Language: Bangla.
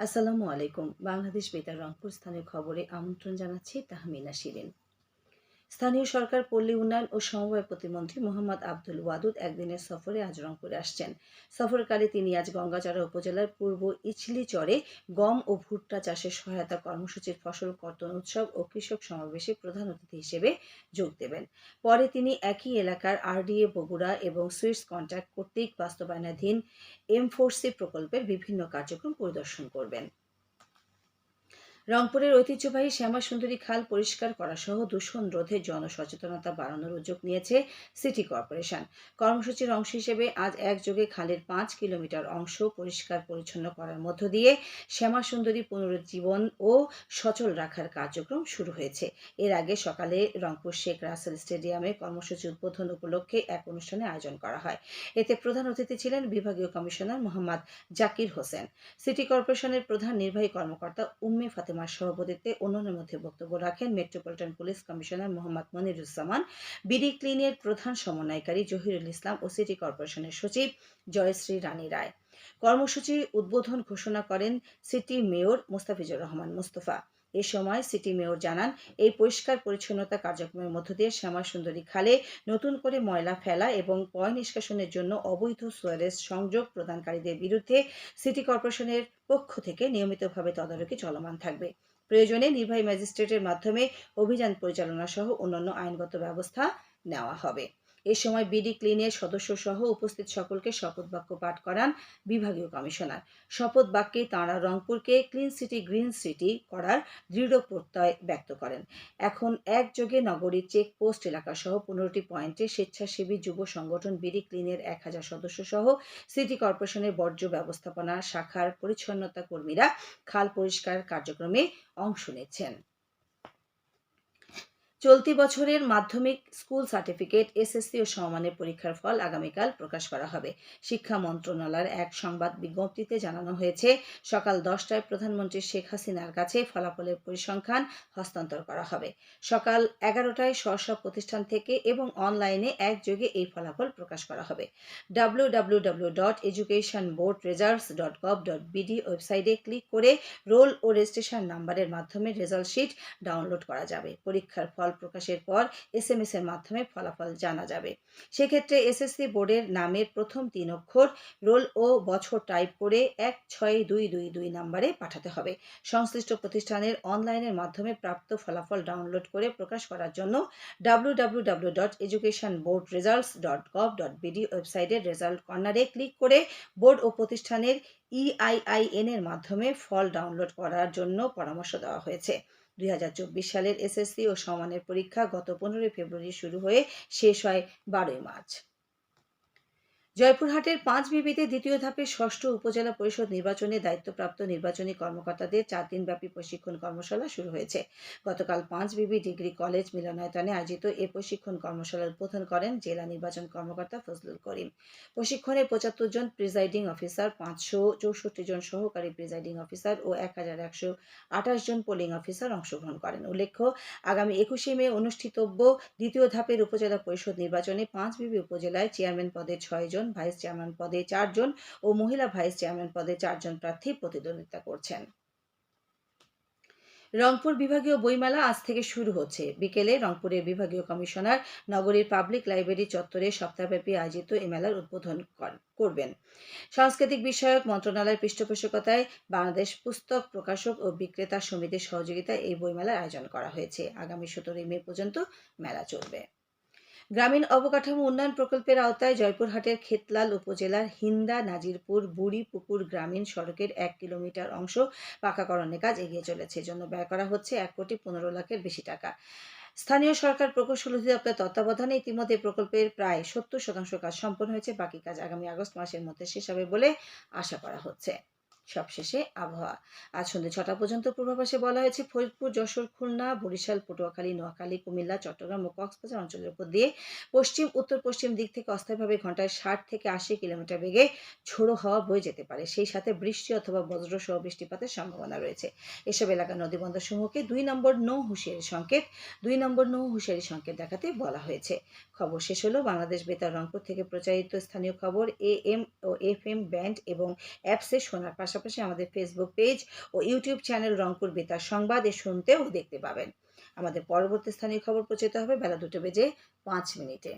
আসসালামু আলাইকুম। বাংলাদেশ বেতার রংপুর স্থানের খবরে আমন্ত্রণ জানাচ্ছি তাহমিনা শিরিন। স্থানীয় সরকার পল্লী উন্নয়ন ও সমবায় প্রতিমন্ত্রী মোহাম্মদ আব্দুল ওয়াদুদ একদিনের সফরে আজ রংপুরে আসছেন। সফরকালে তিনি আজ গঙ্গাচড়া উপজেলার পূর্ব ইছলিচরে গম ও ভুট্টা চাষের সহায়তা কর্মসূচির ফসল কর্তন উৎসব ও কৃষক সমাবেশে প্রধান অতিথি হিসেবে যোগ দেবেন। পরে তিনি একই এলাকার আরডিএ, বগুড়া এবং সুইস কন্ট্যাক্ট কর্তৃক বাস্তবায়নাধীন এম ফোরসি প্রকল্পের বিভিন্ন কার্যক্রম পরিদর্শন করবেন। রংপুরের ঐতিহ্যবাহী শ্যামা সুন্দরী খাল পরিষ্কার করা সহ দূষণ রোধে জনসচেতনতা বাড়ানোর উদ্যোগ নিয়েছে সিটি কর্পোরেশন। কর্মসূচির অংশ হিসেবে আজ একযোগে খালের পাঁচ কিলোমিটার অংশ পরিষ্কার পরিচ্ছন্ন করার মধ্য দিয়ে শ্যামা সুন্দরী পুনরুজ্জীবন ও সচল রাখার কার্যক্রম শুরু হয়েছে। এর আগে সকালে রংপুর শেখ রাসেল স্টেডিয়ামে কর্মসূচি উদ্বোধন উপলক্ষে এক অনুষ্ঠানে আয়োজন করা হয়। এতে প্রধান অতিথি ছিলেন বিভাগীয় কমিশনার মোহাম্মদ জাকির হোসেন। সিটি কর্পোরেশনের প্রধান নির্বাহী কর্মকর্তা উম্মে ফাতেমার সভাপতিত্বে অন্যের মধ্যে বক্তব্য রাখেন metropolitan police commissioner Mohammad Moniruzzaman, BD ক্লিনের প্রধান সমন্বয়কারী জহিরুল ইসলাম ও সিটি কর্পোরেশনের সচিব জয়শ্রী রানী রায়। কর্মসূচি উদ্বোধন ঘোষণা করেন সিটি মেয়র মোস্তাফিজুর রহমান মোস্তফা। এ সময় সিটি মেয়র জানান, এই পরিষ্কার পরিচ্ছন্নতা কার্যক্রমের মধ্য দিয়ে শ্যামা সুন্দরী খালে নতুন করে ময়লা ফেলা এবং পয় নিষ্কাশনের জন্য অবৈধ সোয়ারেজ সংযোগ প্রদানকারীদের বিরুদ্ধে সিটি কর্পোরেশনের পক্ষ থেকে নিয়মিতভাবে তদারকি চলমান থাকবে। প্রয়োজনে নির্বাহী ম্যাজিস্ট্রেটের মাধ্যমে অভিযান পরিচালনা সহ অন্যান্য আইনগত ব্যবস্থা নেওয়া হবে। এ সময় বিডি ক্লিনের সদস্য সহ উপস্থিত সকলকে শপথ বাক্য পাঠ করান বিভাগীয় কমিশনার। শপথ বাক্যে তাঁরা রংপুরকে ক্লিন সিটি, গ্রিন সিটি করার দৃঢ় প্রত্যয় ব্যক্ত করেন। এখন একযোগে নগরীর চেকপোস্ট এলাকা সহ পনেরোটি পয়েন্টে স্বেচ্ছাসেবী যুব সংগঠন বিডি ক্লিনের এক হাজার সদস্য সহ সিটি কর্পোরেশনের বর্জ্য ব্যবস্থাপনা শাখার পরিচ্ছন্নতা কর্মীরা খাল পরিষ্কার কার্যক্রমে অংশ নিচ্ছেন। চলতি বছরের মাধ্যমিক স্কুল সার্টিফিকেট, এসএসসি ও সমমানের পরীক্ষার ফল আগামীকাল প্রকাশ করা হবে। শিক্ষা মন্ত্রণালয়ের এক সংবাদ বিজ্ঞপ্তিতে জানানো হয়েছে, সকাল দশটায় প্রধানমন্ত্রী শেখ হাসিনার কাছে ফলাফলের পরিসংখ্যান হস্তান্তর করা হবে। সকাল এগারোটায় স্ব প্রতিষ্ঠান থেকে এবং অনলাইনে একযোগে এই ফলাফল প্রকাশ করা হবে। W W dot education board dot gov dot BD ওয়েবসাইটে ক্লিক করে রোল ও রেজিস্ট্রেশন নাম্বারের মাধ্যমে রেজাল্ট শিট ডাউনলোড করা যাবে। পরীক্ষার ফল প্রকাশের পর এস এম এর মাধ্যমে ফলাফল জানা যাবে। সেক্ষেত্রে এসএসসি বোর্ডের নামের প্রথম তিন অক্ষর, রোল ও বছর টাইপ করে এক ছয় দুই দুই দুই নাম্বারে পাঠাতে হবে। সংশ্লিষ্ট প্রতিষ্ঠানের অনলাইনের মাধ্যমে প্রাপ্ত ফলাফল ডাউনলোড করে প্রকাশ করার জন্য W W W dot education board results dot gov dot BD ওয়েবসাইটের রেজাল্ট কর্নারে ক্লিক করে বোর্ড ও প্রতিষ্ঠানের E ইআইআইএন এর মাধ্যমে ফল ডাউনলোড করার জন্য পরামর্শ দেওয়া হয়েছে। দুই হাজার চব্বিশ সালের এসএসসি ও সমানের পরীক্ষা গত পনেরোই ফেব্রুয়ারি শুরু হয়ে শেষ হয় বারোই মার্চ। জয়পুরহাটের পাঁচ বিবিতে দ্বিতীয় ধাপে ষষ্ঠ উপজেলা পরিষদ নির্বাচনে দায়িত্বপ্রাপ্ত নির্বাচনী কর্মকর্তাদের চার দিনব্যাপী প্রশিক্ষণ কর্মশালা শুরু হয়েছে। গতকাল পাঁচ বিবি ডিগ্রি কলেজ মিলনায়তনে আয়োজিত এ প্রশিক্ষণ কর্মশালার উদ্বোধন করেন জেলা নির্বাচন কর্মকর্তা ফজলুল করিম। প্রশিক্ষণে পঁচাত্তর জন প্রিজাইডিং অফিসার, পাঁচশো চৌষট্টি জন সহকারী প্রিজাইডিং অফিসার ও এক হাজার একশো আঠাশ জন পোলিং অফিসার অংশগ্রহণ করেন। উল্লেখ্য, আগামী একুশে মে অনুষ্ঠিতব্য দ্বিতীয় ধাপের উপজেলা পরিষদ নির্বাচনে পাঁচ বিবি উপজেলায় চেয়ারম্যান পদে ছয় জন ভাইস চেয়ারম্যান পদে চারজন ও মহিলা ভাইস চেয়ারম্যান পদে চারজন প্রার্থী প্রতিদ্বন্দ্বিতা করছেন। রংপুর বিভাগীয় বইমেলা আজ থেকে শুরু হচ্ছে। বিকেলে রংপুরের বিভাগীয় কমিশনার নগরীর পাবলিক লাইব্রেরি চত্বরে সপ্তাহব্যাপী আয়োজিত এই মেলার উদ্বোধন করবেন। সাংস্কৃতিক বিষয়ক মন্ত্রণালয়ের পৃষ্ঠপোষকতায় বাংলাদেশ পুস্তক প্রকাশক ও বিক্রেতা সমিতির সহযোগিতায় এই বইমেলার আয়োজন করা হয়েছে। আগামী সতেরোই মে পর্যন্ত মেলা চলবে। গ্রামীণ অবকাঠামো উন্নয়ন প্রকল্পের আওতায় জয়পুরহাটের খেতলাল উপজেলার হিন্দা নাজিরপুর বুড়ি পুকুর গ্রামীণ সড়কের এক কিলোমিটার অংশ পাকাকরণের কাজ এগিয়ে চলেছে। এজন্য ব্যয় করা হচ্ছে এক কোটি পনেরো লাখের বেশি টাকা। স্থানীয় সরকার প্রকৌশল অধিদপ্তর তত্ত্বাবধানে ইতিমধ্যে প্রকল্পের প্রায় সত্তর শতাংশ কাজ সম্পন্ন হয়েছে। বাকি কাজ আগামী আগস্ট মাসের মধ্যে শেষ হবে বলে আশা করা হচ্ছে। সবশেষে আবহাওয়া। আজ সন্ধ্যে ছটা পর্যন্ত পূর্বাভাসে বলা হয়েছে, ফরিদপুর, যশোর, খুলনা, বরিশাল, পটুয়াখালী, নোয়াখালী, কুমিল্লা, চট্টগ্রাম ও কক্সবাজার অঞ্চলের উপর দিয়ে পশ্চিম উত্তর পশ্চিম দিক থেকে অস্থায়ীভাবে ঘন্টায় ষাট থেকে আশি কিলোমিটার বেগে ঝোড়ো হাওয়া বয়ে যেতে পারে। সেই সাথে বৃষ্টি অথবা বজ্র সহ বৃষ্টিপাতের সম্ভাবনা রয়েছে। এসব এলাকার নদীবন্দর সমূহকে দুই নম্বর নৌ হুঁশিয়ারি সংকেত, দুই নম্বর নৌ হুঁশিয়ারি সংকেত দেখাতে বলা হয়েছে। খবর শেষ হলো বাংলাদেশ বেতার রংপুর থেকে প্রচারিত স্থানীয় খবর এ এম ও এফ এম ব্যান্ড এবং অ্যাপসে শোনার পাশাপাশি পাশাপাশি আমাদের ফেসবুক পেজ ও ইউটিউব চ্যানেল রংপুর বেতার সংবাদ এ শুনতেও দেখতে পাবেন। আমাদের পরবর্তী স্থানীয় খবর প্রচারিত হবে বেলা দুটো বেজে পাঁচ মিনিটে।